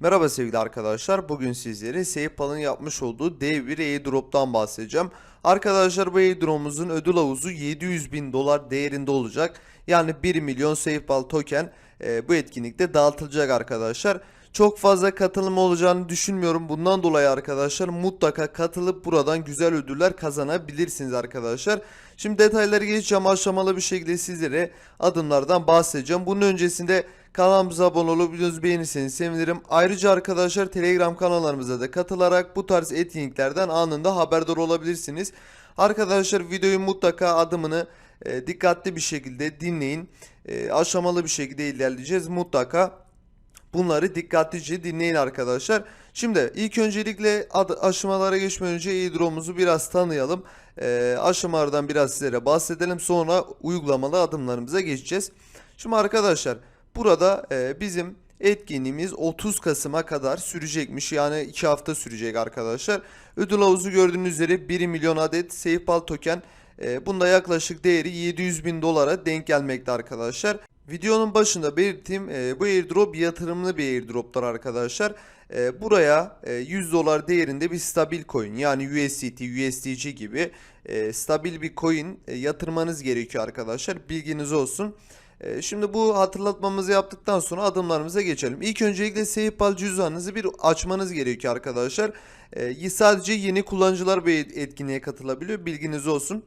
Merhaba sevgili arkadaşlar. Bugün sizlere Seypal'ın yapmış olduğu dev bir airdrop'tan bahsedeceğim. Arkadaşlar bu airdrop'umuzun ödül havuzu 700 bin dolar değerinde olacak. Yani 1 milyon Seypal token e, bu etkinlikte dağıtılacak arkadaşlar. Çok fazla katılım olacağını düşünmüyorum. Bundan dolayı arkadaşlar mutlaka katılıp buradan güzel ödüller kazanabilirsiniz arkadaşlar. Şimdi detayları geçeceğim aşamalı bir şekilde sizlere adımlardan bahsedeceğim. Bunun öncesinde kanalımıza abone olup videomuzu beğenirseniz sevinirim. Ayrıca arkadaşlar Telegram kanallarımıza da katılarak bu tarz etkinliklerden anında haberdar olabilirsiniz. Arkadaşlar videoyu mutlaka adımını e, dikkatli bir şekilde dinleyin. E, aşamalı bir şekilde ilerleyeceğiz. Mutlaka Bunları dikkatlice dinleyin arkadaşlar. Şimdi ilk öncelikle aşamalara geçmeden önce airdrop'umuzu biraz tanıyalım. Ee, aşamalardan biraz sizlere bahsedelim. Sonra uygulamalı adımlarımıza geçeceğiz. Şimdi arkadaşlar burada e, bizim etkinliğimiz 30 Kasım'a kadar sürecekmiş. Yani 2 hafta sürecek arkadaşlar. Ödül havuzu gördüğünüz üzere 1 milyon adet SafePal token. E, bunda yaklaşık değeri 700 bin dolara denk gelmekte arkadaşlar. Videonun başında belirttiğim e, bu airdrop yatırımlı bir airdroplar arkadaşlar. E, buraya e, 100 dolar değerinde bir stabil coin yani USDT, USDC gibi e, stabil bir coin e, yatırmanız gerekiyor arkadaşlar. Bilginiz olsun. E, şimdi bu hatırlatmamızı yaptıktan sonra adımlarımıza geçelim. İlk öncelikle SafePal cüzdanınızı bir açmanız gerekiyor arkadaşlar. E, sadece yeni kullanıcılar bu etkinliğe katılabiliyor. Bilginiz olsun.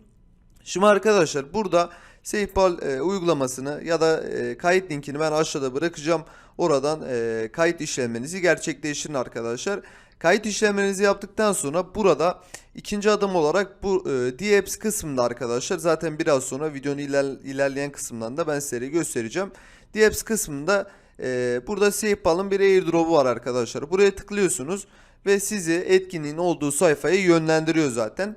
Şimdi arkadaşlar burada SafePal e, uygulamasını ya da e, kayıt linkini ben aşağıda bırakacağım. Oradan e, kayıt işlemlerinizi gerçekleştirin arkadaşlar. Kayıt işlemlerinizi yaptıktan sonra burada ikinci adım olarak bu e, DApps kısmında arkadaşlar zaten biraz sonra videonun iler, ilerleyen kısmından da ben size göstereceğim. DApps kısmında e, burada SafePal'ın bir airdrop'u var arkadaşlar. Buraya tıklıyorsunuz ve sizi etkinliğin olduğu sayfaya yönlendiriyor zaten.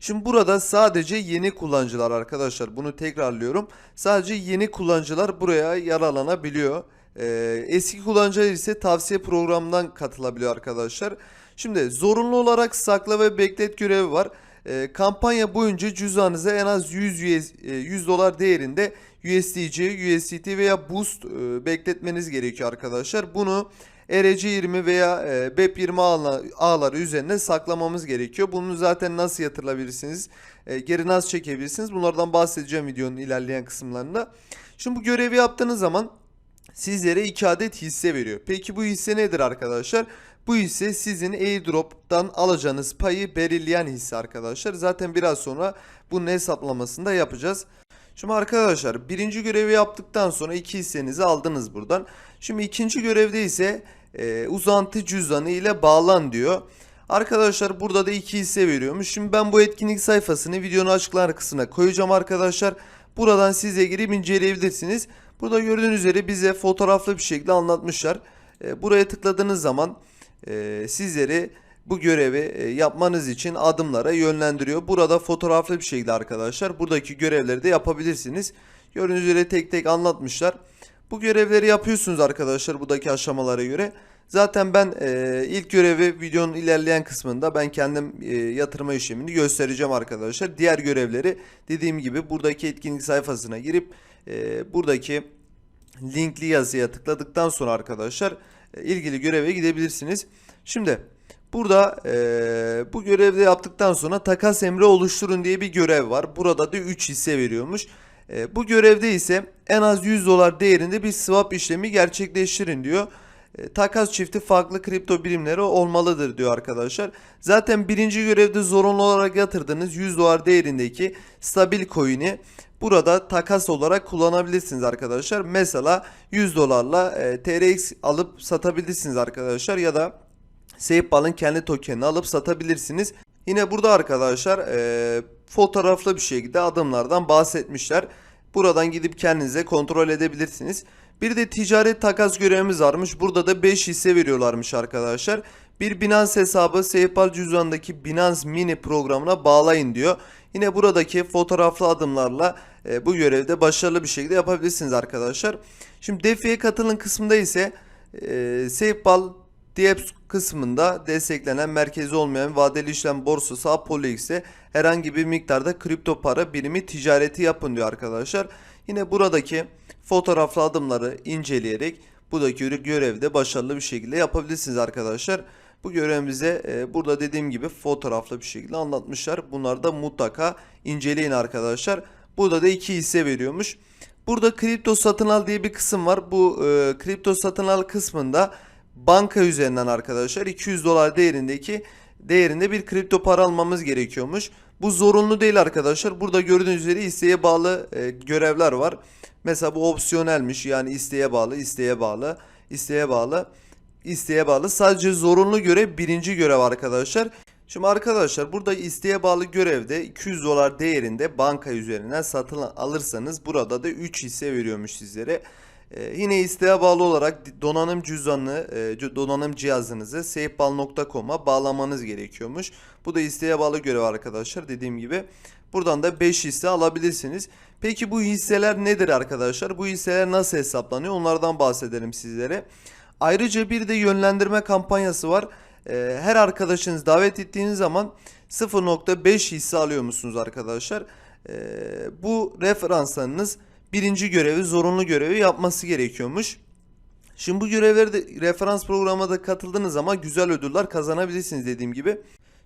Şimdi burada sadece yeni kullanıcılar arkadaşlar bunu tekrarlıyorum. Sadece yeni kullanıcılar buraya yararlanabiliyor. Ee, eski kullanıcılar ise tavsiye programından katılabiliyor arkadaşlar. Şimdi zorunlu olarak sakla ve beklet görevi var. Ee, kampanya boyunca cüzdanınıza en az 100, US, e, 100 dolar değerinde USDC, USDT veya Boost e, bekletmeniz gerekiyor arkadaşlar. Bunu ERC20 veya e, BEP20 ağla- ağları üzerine saklamamız gerekiyor. Bunu zaten nasıl yatırabilirsiniz? E, geri nasıl çekebilirsiniz? Bunlardan bahsedeceğim videonun ilerleyen kısımlarında. Şimdi bu görevi yaptığınız zaman sizlere 2 adet hisse veriyor. Peki bu hisse nedir arkadaşlar? Bu hisse sizin airdrop'tan alacağınız payı belirleyen hisse arkadaşlar. Zaten biraz sonra bunun hesaplamasını da yapacağız. Şimdi arkadaşlar birinci görevi yaptıktan sonra iki hissenizi aldınız buradan. Şimdi ikinci görevde ise e, uzantı cüzdanı ile bağlan diyor. Arkadaşlar burada da iki hisse veriyormuş. Şimdi ben bu etkinlik sayfasını videonun açıklama kısmına koyacağım arkadaşlar. Buradan siz de girip inceleyebilirsiniz. Burada gördüğünüz üzere bize fotoğraflı bir şekilde anlatmışlar. E, buraya tıkladığınız zaman e, sizleri bu görevi e, yapmanız için adımlara yönlendiriyor. Burada fotoğraflı bir şekilde arkadaşlar buradaki görevleri de yapabilirsiniz. Gördüğünüz üzere tek tek anlatmışlar. Bu görevleri yapıyorsunuz arkadaşlar buradaki aşamalara göre. Zaten ben e, ilk görevi videonun ilerleyen kısmında ben kendim e, yatırma işlemini göstereceğim arkadaşlar. Diğer görevleri dediğim gibi buradaki etkinlik sayfasına girip e, buradaki linkli yazıya tıkladıktan sonra arkadaşlar e, ilgili göreve gidebilirsiniz. Şimdi burada e, bu görevde yaptıktan sonra takas emri oluşturun diye bir görev var. Burada da 3 hisse veriyormuş. E, bu görevde ise en az 100 dolar değerinde bir swap işlemi gerçekleştirin diyor. E, takas çifti farklı kripto birimleri olmalıdır diyor arkadaşlar. Zaten birinci görevde zorunlu olarak yatırdığınız 100 dolar değerindeki stabil coin'i burada takas olarak kullanabilirsiniz arkadaşlar. Mesela 100 dolarla e, TRX alıp satabilirsiniz arkadaşlar ya da SafePal'ın kendi tokenini alıp satabilirsiniz. Yine burada arkadaşlar e, fotoğraflı bir şekilde adımlardan bahsetmişler. Buradan gidip kendinize kontrol edebilirsiniz. Bir de ticaret takas görevimiz varmış. Burada da 5 hisse veriyorlarmış arkadaşlar. Bir Binance hesabı SafePal cüzdanındaki Binance Mini programına bağlayın diyor. Yine buradaki fotoğraflı adımlarla e, bu görevde başarılı bir şekilde yapabilirsiniz arkadaşlar. Şimdi DeFi'ye katılın kısmında ise e, SafePal DApps kısmında desteklenen merkezi olmayan vadeli işlem borsası ApollX'e herhangi bir miktarda kripto para birimi ticareti yapın diyor arkadaşlar. Yine buradaki fotoğraflı adımları inceleyerek buradaki görevde başarılı bir şekilde yapabilirsiniz arkadaşlar. Bu görevimize e, burada dediğim gibi fotoğraflı bir şekilde anlatmışlar. Bunları da mutlaka inceleyin arkadaşlar. Burada da iki hisse veriyormuş. Burada kripto satın al diye bir kısım var. Bu e, kripto satın al kısmında banka üzerinden arkadaşlar 200 dolar değerindeki değerinde bir kripto para almamız gerekiyormuş. Bu zorunlu değil arkadaşlar. Burada gördüğünüz üzere isteğe bağlı e, görevler var. Mesela bu opsiyonelmiş. Yani isteğe bağlı, isteğe bağlı, isteğe bağlı, isteğe bağlı. Sadece zorunlu görev birinci görev arkadaşlar. Şimdi arkadaşlar burada isteğe bağlı görevde 200 dolar değerinde banka üzerinden satın alırsanız burada da 3 hisse veriyormuş sizlere. Ee, yine isteğe bağlı olarak donanım cüzdanını, e, donanım cihazınızı safeball.com'a bağlamanız gerekiyormuş. Bu da isteğe bağlı görev arkadaşlar dediğim gibi. Buradan da 5 hisse alabilirsiniz. Peki bu hisseler nedir arkadaşlar? Bu hisseler nasıl hesaplanıyor? Onlardan bahsedelim sizlere. Ayrıca bir de yönlendirme kampanyası var. Ee, her arkadaşınız davet ettiğiniz zaman 0.5 hisse alıyor musunuz arkadaşlar? Ee, bu referanslarınız birinci görevi zorunlu görevi yapması gerekiyormuş. Şimdi bu görevleri de referans programına da katıldığınız zaman güzel ödüller kazanabilirsiniz dediğim gibi.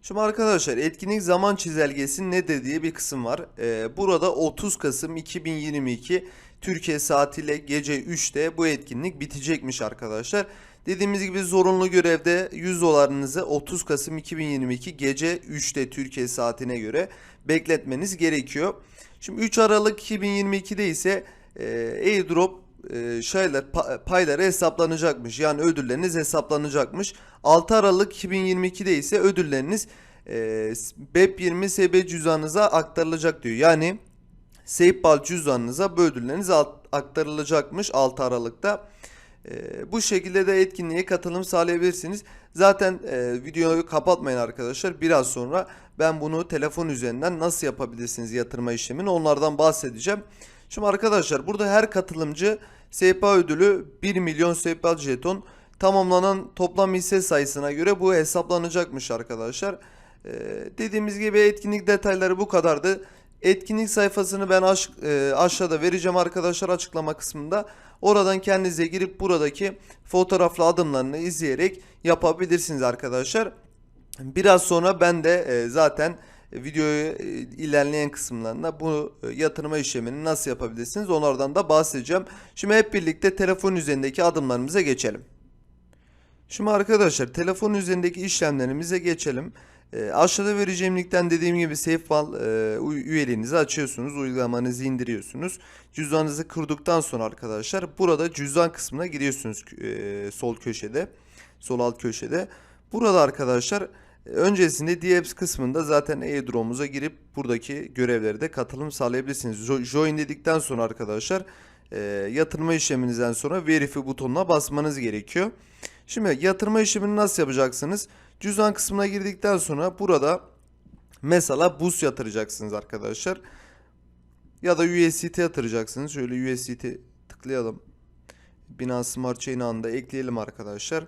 Şimdi arkadaşlar etkinlik zaman çizelgesi nedir diye bir kısım var. Ee, burada 30 Kasım 2022 Türkiye saatiyle gece 3'te bu etkinlik bitecekmiş arkadaşlar. Dediğimiz gibi zorunlu görevde 100 dolarınızı 30 Kasım 2022 gece 3'te Türkiye saatine göre bekletmeniz gerekiyor. Şimdi 3 Aralık 2022'de ise e, airdrop e, şeyler pa- payları hesaplanacakmış. Yani ödülleriniz hesaplanacakmış. 6 Aralık 2022'de ise ödülleriniz e, BEP20 SB cüzdanınıza aktarılacak diyor. Yani SafeBall cüzdanınıza bu ödülleriniz aktarılacakmış 6 Aralık'ta. Ee, bu şekilde de etkinliğe katılım sağlayabilirsiniz. Zaten e, videoyu kapatmayın arkadaşlar. Biraz sonra ben bunu telefon üzerinden nasıl yapabilirsiniz yatırma işlemini onlardan bahsedeceğim. Şimdi arkadaşlar burada her katılımcı SPA ödülü 1 milyon SPA jeton tamamlanan toplam hisse sayısına göre bu hesaplanacakmış arkadaşlar. Ee, dediğimiz gibi etkinlik detayları bu kadardı. Etkinlik sayfasını ben aş- e, aşağıda vereceğim arkadaşlar açıklama kısmında. Oradan kendinize girip buradaki fotoğraflı adımlarını izleyerek yapabilirsiniz arkadaşlar. Biraz sonra ben de e, zaten videoyu e, ilerleyen kısımlarında bu e, yatırma işlemini nasıl yapabilirsiniz onlardan da bahsedeceğim. Şimdi hep birlikte telefon üzerindeki adımlarımıza geçelim. Şimdi arkadaşlar telefon üzerindeki işlemlerimize geçelim. E, aşağıda vereceğim linkten dediğim gibi SafeWall e, üyeliğinizi açıyorsunuz. Uygulamanızı indiriyorsunuz. Cüzdanınızı kurduktan sonra arkadaşlar burada cüzdan kısmına giriyorsunuz e, sol köşede. Sol alt köşede. Burada arkadaşlar e, öncesinde DApps kısmında zaten airdrop'umuza girip buradaki görevleri de katılım sağlayabilirsiniz. Jo- Join dedikten sonra arkadaşlar e, yatırma işleminizden sonra Verify butonuna basmanız gerekiyor. Şimdi yatırma işlemini nasıl yapacaksınız? Cüzdan kısmına girdikten sonra burada mesela bus yatıracaksınız arkadaşlar. Ya da USDT yatıracaksınız. Şöyle USDT tıklayalım. Binance Smart Chain anında ekleyelim arkadaşlar.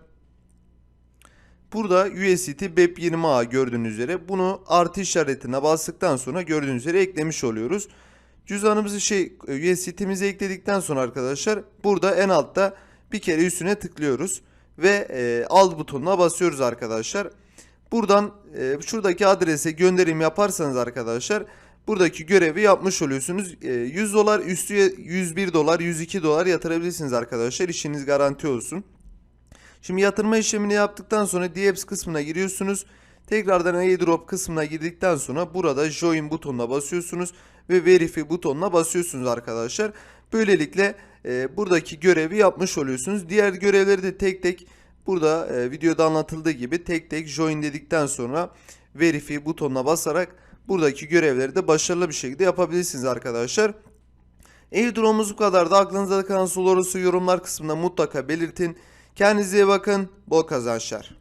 Burada USDT BEP20A gördüğünüz üzere bunu artı işaretine bastıktan sonra gördüğünüz üzere eklemiş oluyoruz. Cüzdanımızı şey USDT'mizi ekledikten sonra arkadaşlar burada en altta bir kere üstüne tıklıyoruz ve e, al butonuna basıyoruz arkadaşlar. Buradan e, şuradaki adrese gönderim yaparsanız arkadaşlar buradaki görevi yapmış oluyorsunuz. E, 100 dolar üstü 101 dolar 102 dolar yatırabilirsiniz arkadaşlar. İşiniz garanti olsun. Şimdi yatırma işlemini yaptıktan sonra DApps kısmına giriyorsunuz. Tekrardan airdrop kısmına girdikten sonra burada join butonuna basıyorsunuz ve verify butonuna basıyorsunuz arkadaşlar. Böylelikle e, buradaki görevi yapmış oluyorsunuz. Diğer görevleri de tek tek burada e, videoda anlatıldığı gibi tek tek join dedikten sonra verify butonuna basarak buradaki görevleri de başarılı bir şekilde yapabilirsiniz arkadaşlar. Airdrop'umuz bu kadar da aklınızda kalan soru olursa yorumlar kısmında mutlaka belirtin. Kendinize iyi bakın. Bol kazançlar.